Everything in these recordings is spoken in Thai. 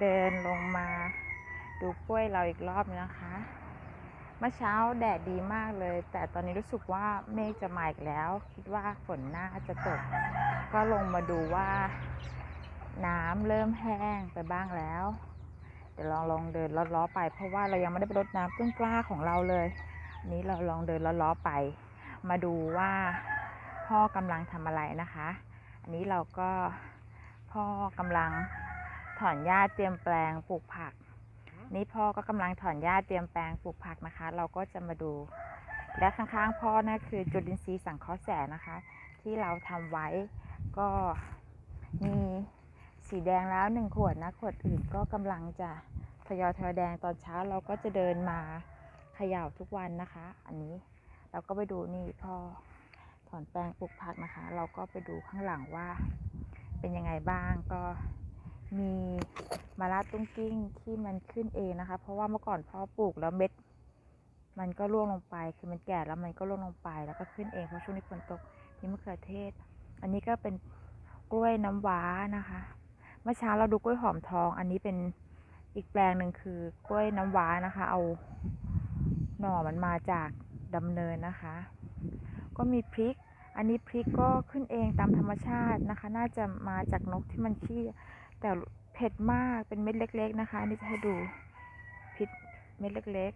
เดินลงมาดูกล้วยเราอีกรอบนึงนะคะ เมื่อเช้าแดดดีมากเลย แต่ตอนนี้รู้สึกว่าเมฆจะมาอีกแล้ว คิดว่าฝนน่าจะตก ก็ลงมาดูว่า น้ำเริ่มแห้งไปบ้างแล้ว เดี๋ยวลองลองเดินล้อๆไป เพราะว่าเรายังไม่ได้ไปรดน้ำต้นกล้าของเราเลยนนี้เราลองเดินล้อๆไป มาดูว่าพ่อกำลังทำอะไรนะคะ อันนี้เราก็พ่อกำลัง ถอนหญ้าเตรียมแปลงปลูกผัก นี่พ่อก็กำลังถอนหญ้าเตรียมแปลงปลูกผักนะคะ เราก็จะมาดู และข้างๆพ่อนั่นคือจุลินทรีย์สังเคราะห์แสงนะคะ ที่เราทำไว้ก็มีสีแดงแล้วหนึ่งขวดนะขวดอื่นก็กำลังจะทยอยทยอยแดงตอนเช้าเราก็จะเดินมาเขย่าทุกวันนะคะ อันนี้เราก็ไปดูนี่พ่อถอนแปลงปลูกผักนะคะ เราก็ไปดูข้างหลังว่าเป็นยังไงบ้างก็ มีมะระตุ้งกิ้งที่มันขึ้นเองนะคะ เพราะว่าเมื่อก่อนพ่อปลูกแล้วเม็ด มันก็ร่วงลงไป คือมันแก่แล้วมันก็ร่วงลงไปแล้วก็ขึ้นเองเพราะช่วงนี้ฝนตกมีมะเขือเทศ อันนี้ก็เป็นกล้วยน้ำว้านะคะ เมื่อเช้าเราดูกล้วยหอมทอง อันนี้เป็นอีกแปลงหนึ่งคือกล้วยน้ำว้านะคะ เอาหน่อมันมาจากดำเนินนะคะ ก็มีพริก อันนี้พริกก็ขึ้นเองตามธรรมชาตินะคะ น่าจะมาจากนกที่มันขี้ แต่เผ็ดมากเป็นเม็ดเล็ก ๆ นะคะอันนี้จะให้ดูพริกเม็ดเล็ก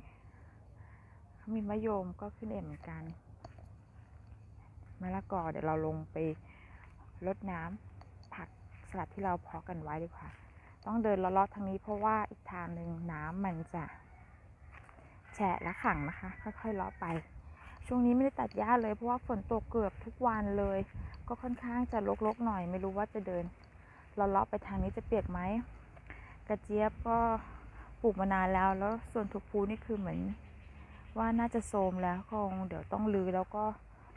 ๆมีมะยมก็ขึ้นเองเหมือนกันมะละกอเดี๋ยวเราลงไปรดน้ำผักสลัดที่เราเพาะกันไว้ดีกว่า ต้องเดินเลาะๆทางนี้เพราะว่าอีกทางหนึ่งน้ำมันจะแฉะและขังนะคะ ค่อยๆเลาะไป ช่วงนี้ไม่ได้ตัดหญ้าเลยเพราะว่าฝนตกเกือบทุกวันเลย ก็ค่อนข้างจะรกๆหน่อย ไม่รู้ว่าจะเดิน เราเลาะไปทางนี้จะเปียกไหมกระเจี๊ยบก็ปลูกมานานแล้วแล้วส่วนถั่วพูนี่คือเหมือน ว่าน่าจะโทรมแล้วคงเดี๋ยวต้องรื้อแล้วก็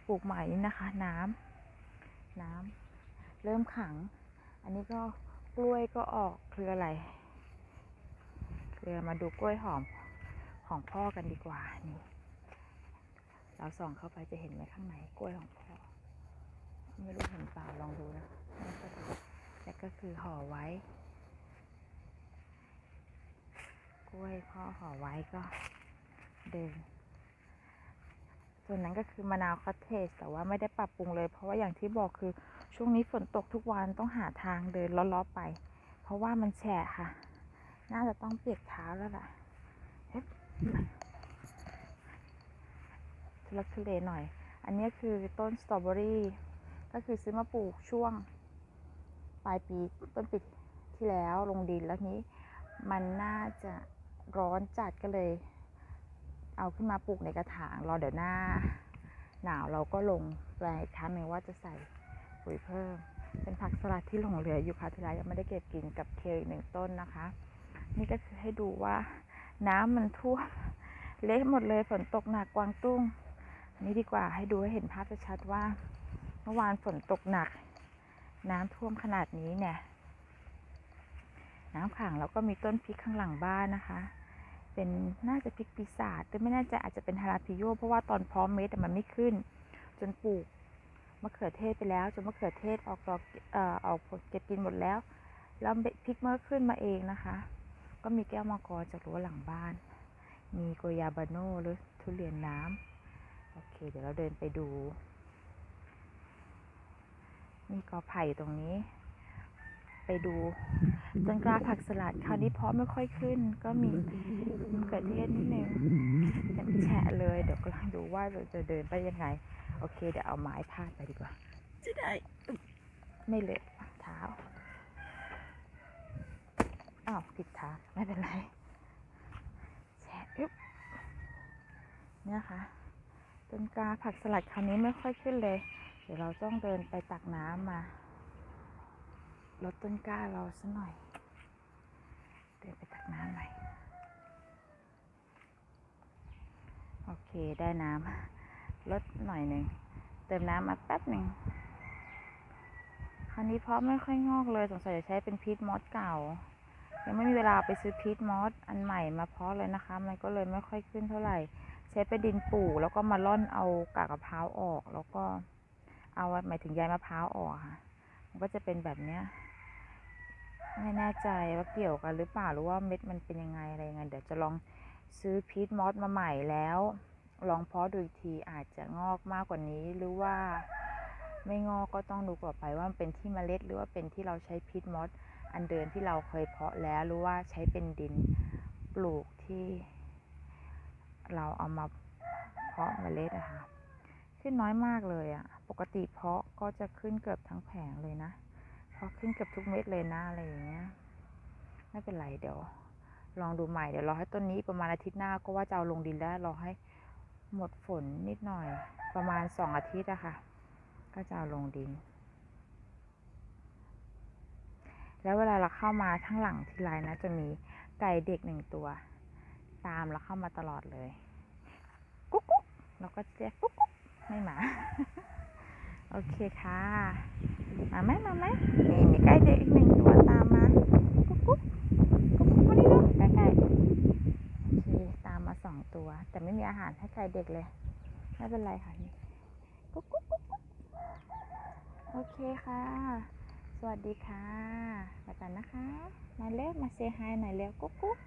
ปลูกใหม่นะคะ น้ำน้ำเริ่มขัง อันนี้ก็กล้วยก็ออกเครืออะไรเครือมาดูกล้วยหอมของพ่อกันดีกว่านี่เราส่องเข้าไปจะเห็นไหมข้างในกล้วยของพ่อ ไม่รู้เห็นเปล่าลองดูนะ แต่ก็คือห่อไว้ กล้วยพ่อห่อไว้ก็เดินส่วนนั้นก็คือมะนาวคอตเทจแต่ว่าไม่ได้ปรับปรุงเลย เพราะว่าอย่างที่บอกคือช่วงนี้ฝนตกทุกวันต้องหาทางเดินล้อๆไป เพราะว่ามันแฉะค่ะ น่าจะต้องเปียกเท้าแล้วล่ะเฮ้ยทุลักทุเลหน่อย อันนี้คือต้นสตรอเบอรี่ ก็คือซื้อมาปลูกช่วง ปลายปีต้นปีที่แล้วลงดินแล้วนี้ มันน่าจะร้อนจัดก็เลย เอาขึ้นมาปลูกในกระถางรอเดี๋ยวหน้า หนาวเราก็ลงแปลงอีกครั้งหนึ่งว่าจะใส่ปุ๋ยเพิ่ม เป็นผักสลัดที่หลงเหลืออยู่ค่ะทีไรยังไม่ได้เก็บกินกับเคลอีกหนึ่งต้นนะคะ นี่ก็คือให้ดูว่า น้ำมันท่วมเละหมดเลยฝนตกหนักกวางตุ้งนนี้ดีกว่าให้ดูให้เห็นภาพชัดว่า เมื่อวานฝนตกหนัก น้ำท่วมขนาดนี้เนี่ย น้ำขังแล้วก็มีต้นพริกข้างหลังบ้านนะคะ เป็นน่าจะพริกปีศาจแต่ไม่แน่ใจอาจจะเป็นฮาราพิโย เพราะว่าตอนพร้อมเม็ดแต่มันไม่ขึ้น จนปลูกมะเขือเทศไปแล้ว จนมะเขือเทศออกดอกเอ่อออกผลเก็บกินหมดแล้ว แล้วพริกเมื่อขึ้นมาเองนะคะ ก็มีแก้วมังกรจากรั้วหลังบ้าน มีโกยาบาโน่หรือทุเรียนน้ำโอเค เดี๋ยวเราเดินไปดู มีกอไผ่ตรงนี้ ไปดูต้นกล้าผักสลัดคราวนี้เพาะไม่ค่อยขึ้น ก็มีมะเขือเทศนิดนึงเป็นแฉะเลยเดี๋ยวกำลังดูว่าเราจะเดินไปยังไง โอเค เดี๋ยวเอาไม้พาดไปดีกว่า จะได้อึ๊บไม่เลอะเท้าอ้าวผิดทางไม่เป็นไรแฉะอึ๊บเนี่ยค่ะต้นกล้าผักสลัดคราวนี้ไม่ค่อยขึ้นเลยเดี๋ยวเราต้องเดินไปตักน้ำมาลดต้นกล้าเราสักหน่อย เดินไปตักน้ำหน่อยโอเคได้น้ำลดหน่อยหนึ่งเติมน้ำมาแป๊บหนึ่งคราวนี้เพาะไม่ค่อยงอกเลยสงสัยจะใช้เป็นพีทมอสเก่า ยังไม่มีเวลาไปซื้อพีทมอสอันใหม่มาเพาะเลยนะคะ มันก็เลยไม่ค่อยขึ้นเท่าไหร่ ใช้เป็นดินปลูกแล้วก็มาล่อนเอากากมะพร้าวออกแล้วก็ เอาหมายถึงใยมะพร้าวออกค่ะ มันก็จะเป็นแบบเนี้ย ไม่แน่ใจว่าเกี่ยวกันหรือเปล่าหรือว่าเม็ดมันเป็นยังไงอะไรยังไง เดี๋ยวจะลองซื้อพีทมอสมาใหม่แล้ว ลองเพาะดูอีกทีอาจจะงอกมากกว่านี้หรือว่าไม่งอกก็ต้องดูต่อไปว่ามันเป็นที่เมล็ด หรือว่าเป็นที่เราใช้พีทมอสอันเดิมที่เราเคยเพาะแล้วหรือว่าใช้เป็นดินปลูกที่เราเอามาเพาะเมล็ดอะค่ะ ขึ้นน้อยมากเลยอะปกติเพาะก็จะขึ้นเกือบทั้งแผงเลยนะ เพาะขึ้นเกือบทุกเม็ดเลยนะอะไรอย่างเงี้ย ไม่เป็นไรเดี๋ยว ลองดูใหม่เดี๋ยวรอให้ต้นนี้ประมาณอาทิตย์หน้าก็ว่าจะเอาลงดินแล้วรอให้หมดฝนนิดหน่อย ประมาณสองอาทิตย์อะค่ะ ก็จะเอาลงดิน แล้วเวลาเราเข้ามาทั้างหลังทีไรนะ จะมีไก่เด็กหนึ่งตัว ตามเราเข้ามาตลอดเลย กุ๊กกุ๊กเราก็เรียกกุ๊กกุ๊ก ไม่มา โอเคค่ะ มาไหมมาไหมนี่มีไก่เด็กอีกหนึ่งตัวตามมากุ๊กกุ๊กกุ๊กกุ๊กมาดิลูกใกล้ๆโอเคตามมาสองตัว แต่ไม่มีอาหารให้ไก่เด็กเลย ไม่เป็นไรค่ะนี่กุ๊กกุ๊กกุ๊กกุ๊กโอเคค่ะ สวัสดีค่ะไปกันนะคะ มาเร็วมาเซฮายหน่อยเร็วกุ๊กกุ๊ก